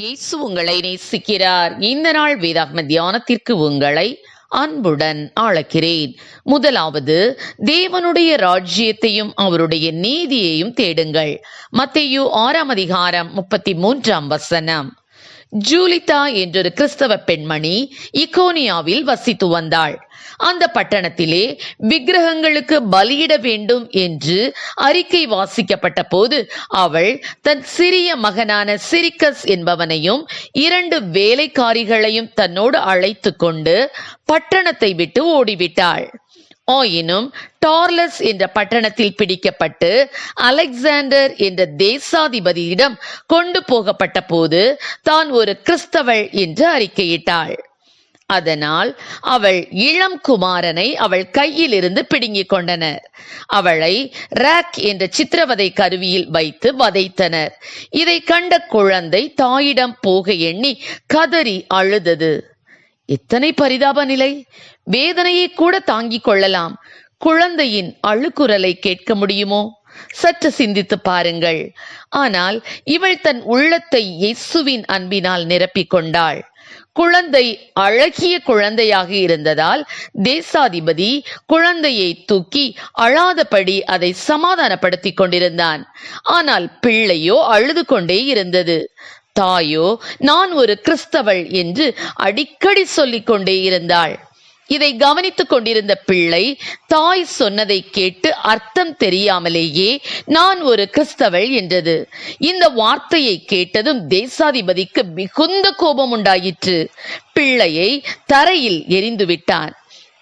இயேசு உங்களை நேசிக்கிறார். இந்த நாள் வேதாகம தியானத்திற்கு உங்களை அன்புடன் அழைக்கிறேன் முதலாவது தேவனுடைய ராஜ்யத்தையும் அவருடைய நீதியையும் தேடுங்கள். மத்தேயு ஆறாம் அதிகாரம் முப்பத்தி மூன்றாம் வசனம். ஜூலிதா என்றொரு கிறிஸ்தவ பெண்மணி இக்கோனியாவில் வசித்து வந்தாள். அந்த பட்டணத்திலே விக்கிரகங்களுக்கு பலியிட வேண்டும் என்று அறிக்கை வாசிக்கப்பட்ட போது அவள் தன் சிறிய மகனான சிரிக்கஸ் என்பவனையும் இரண்டு வேலைக்காரிகளையும் தன்னோடு அழைத்து கொண்டு பட்டணத்தை விட்டு ஓடிவிட்டாள். ஆயினும் டார்லஸ் என்ற பட்டணத்தில் பிடிக்கப்பட்டு அலெக்சாண்டர் என்ற தேசாதிபதியிடம் கொண்டு போகப்பட்ட போது தான் ஒரு கிறிஸ்தவள் என்று அறிக்கையிட்டாள். அதனால் அவள் இளம் குமாரனை அவள் கையில் இருந்து பிடுங்கிக் கொண்டனர். அவளை ராக் என்ற சித்திரவதை கருவியில் வைத்து வதைத்தனர். இதை கண்ட குழந்தை தாயிடம் போக எண்ணி கதறி அழுதது. எத்தனை பரிதாப நிலை. வேதனையை கூட தாங்கிக் கொள்ளலாம். குழந்தையின் அழுக்குரலை கேட்க முடியுமோ? சற்று சிந்தித்து பாருங்கள். ஆனால் இவள் தன் உள்ளத்தை இயேசுவின் அன்பினால் நிரப்பிக் கொண்டாள். குழந்தை அழகிய குழந்தையாக இருந்ததால் தேசாதிபதி குழந்தையை தூக்கி அழாதபடி அதை சமாதானப்படுத்திக் கொண்டிருந்தான். ஆனால் பிள்ளையோ அழுது கொண்டே இருந்தது. தாயோ நான் ஒரு கிறிஸ்தவள் என்று அடிக்கடி சொல்லிக் கொண்டே இருந்தாள். இதை கவனித்துக் கொண்டிருந்த பிள்ளை தாய் சொன்னதை கேட்டு அர்த்தம் தெரியாமலேயே நான் ஒரு கிறிஸ்தவள் என்றது. இந்த வார்த்தையை கேட்டதும் தேசாதிபதிக்கு மிகுந்த கோபம் உண்டாயிற்று பிள்ளையை தரையில் எரிந்து விட்டான்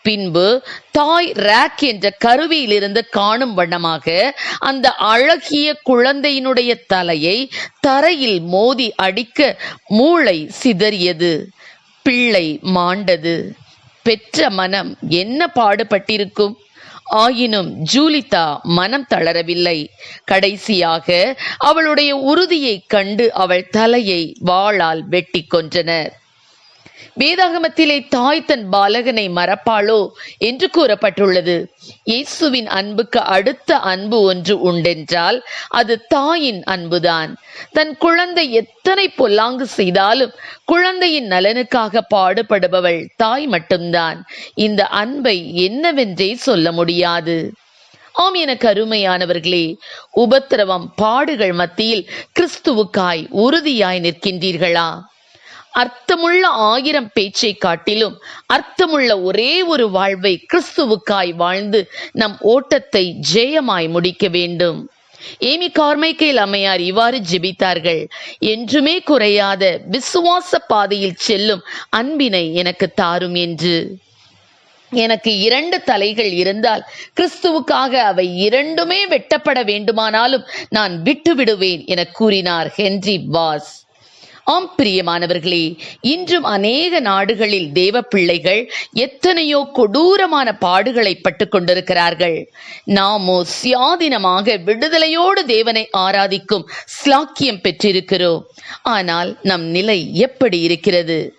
பின்பு தாய் ரேக் என்ற கருவியிலிருந்து காணும் வண்ணமாக அந்த அழகிய குழந்தையினுடைய தலையை தரையில் மோதி அடிக்க மூளை சிதறியது. பிள்ளை மாண்டது. பெற்ற மனம் என்ன பாடுபட்டிருக்கும்? ஆயினும் ஜூலிதா மனம் தளரவில்லை. கடைசியாக அவளுடைய உறுதியைக் கண்டு அவள் தலையை வாளால் வெட்டி கொன்றனர். வேதாகமத்திலே தாய் தன் பாலகனை மறப்பாளோ என்று கூறப்பட்டுள்ளது. இயேசுவின் அன்புக்கு அடுத்த அன்பு ஒன்று உண்டென்றால் அது தாயின் அன்புதான். தன் குழந்தை எத்தனை பொல்லாங்கு செய்தாலும் குழந்தையின் நலனுக்காக பாடுபடுபவள் தாய் மட்டும்தான். இந்த அன்பை என்னவென்றே சொல்ல முடியாது. ஆம் என கருமையானவர்களே உபத்திரவம் பாடுகள் மத்தியில் கிறிஸ்துவுக்காய் உறுதியாய் நிற்கின்றீர்களா? அர்த்தமுள்ள ஆயிரம் பேச்சை காட்டிலும் அர்த்தமுள்ள ஒரே ஒரு வாழ்வை கிறிஸ்துவுக்காய் வாழ்ந்து நம் ஓட்டத்தை ஜெயமாய் முடிக்க வேண்டும். ஏமி கார்மைக்கேல் அம்மையார் இவ்வாறு ஜெபித்தார்கள். என்றுமே குறையாத விசுவாச பாதையில் செல்லும் அன்பினை எனக்கு தாரும் என்று. எனக்கு இரண்டு தலைகள் இருந்தால் கிறிஸ்துவுக்காக அவை இரண்டுமே வெட்டப்பட வேண்டுமானாலும் நான் விட்டு விடுவேன் என கூறினார் ஹென்றி வாஸ். ஆம் பிரியமானவர்களே இன்றும் அநேக நாடுகளில் தேவ பிள்ளைகள் எத்தனையோ கொடூரமான பாடுகளை பட்டு கொண்டிருக்கிறார்கள். நாமோ சுயாதீனமாக விடுதலையோடு தேவனை ஆராதிக்கும் ஸ்லாக்கியம் பெற்றிருக்கிறோம். ஆனால் நம் நிலை எப்படி இருக்கிறது?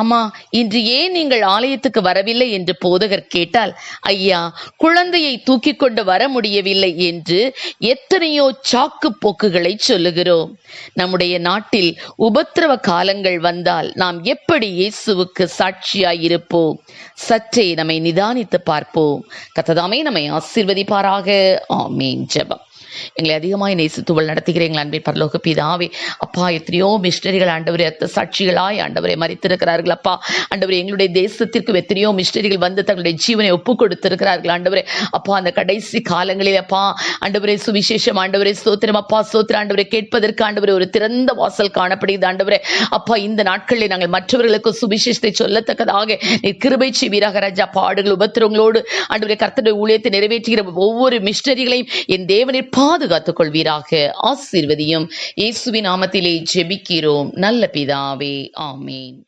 அம்மா இன்று ஏன் நீங்கள் ஆலயத்துக்கு வரவில்லை என்று போதகர் கேட்டால் ஐயா குழந்தையை தூக்கி கொண்டு வர முடியவில்லை என்று எத்தனையோ சாக்கு போக்குகளை சொல்லுகிறோம். நம்முடைய நாட்டில் உபத்திரவ காலங்கள் வந்தால் நாம் எப்படி இயேசுவுக்கு சாட்சியாயிருப்போம்? சற்றே நம்மை நிதானித்து பார்ப்போம். கத்ததாமே நம்மை ஆசீர்வதிப்பாராக. ஆமீன். ஜெபம். எங்களை அதிகமாய் நேசித்துவள் நடத்துகிற எங்கள் அன்பின் பரலோக பிதாவே. அப்பா எத்தனையோ மிஸ்டரிகள் ஆண்டவரே அத்த சாட்சிகளாய் ஆண்டவரை மறித்திருக்கிறார்கள் அப்பா. ஆண்டவரே எங்களுடைய தேசத்திற்கு எத்தனையோ மிஸ்டரிகள் வந்து தங்களுடைய ஜீவனை ஒப்பு கொடுத்திருக்கிறார்கள் ஆண்டவரே. அப்பா அந்த கடைசி காலங்களில் அப்பா ஆண்டவரே சுவிசேஷம் ஆண்டவரே சோத்திரம் அப்பா சோத்திர ஆண்டவரை கேட்பதற்கு ஆண்டவரே ஒரு திறந்த வாசல் காணப்படுகிறது ஆண்டவரே. அப்பா இந்த நாட்களில் நாங்கள் மற்றவர்களுக்கு சுவிசேஷத்தை சொல்லத்தக்கதாக கிருபை செய்வீராக ராஜா. பாடுகள் உபத்திரங்களோடு ஆண்டவரை கர்த்தருடைய ஊழியத்தை நிறைவேற்றுகிற ஒவ்வொரு மிஸ்டரிகளையும் என் தேவனிற்பா பாதுகாத்துக் கொள்வீராக ஆசீர்வதியும். இயேசுவின் நாமத்திலே ஜெபிக்கிறோம். நல்ல பிதாவே ஆமீன்.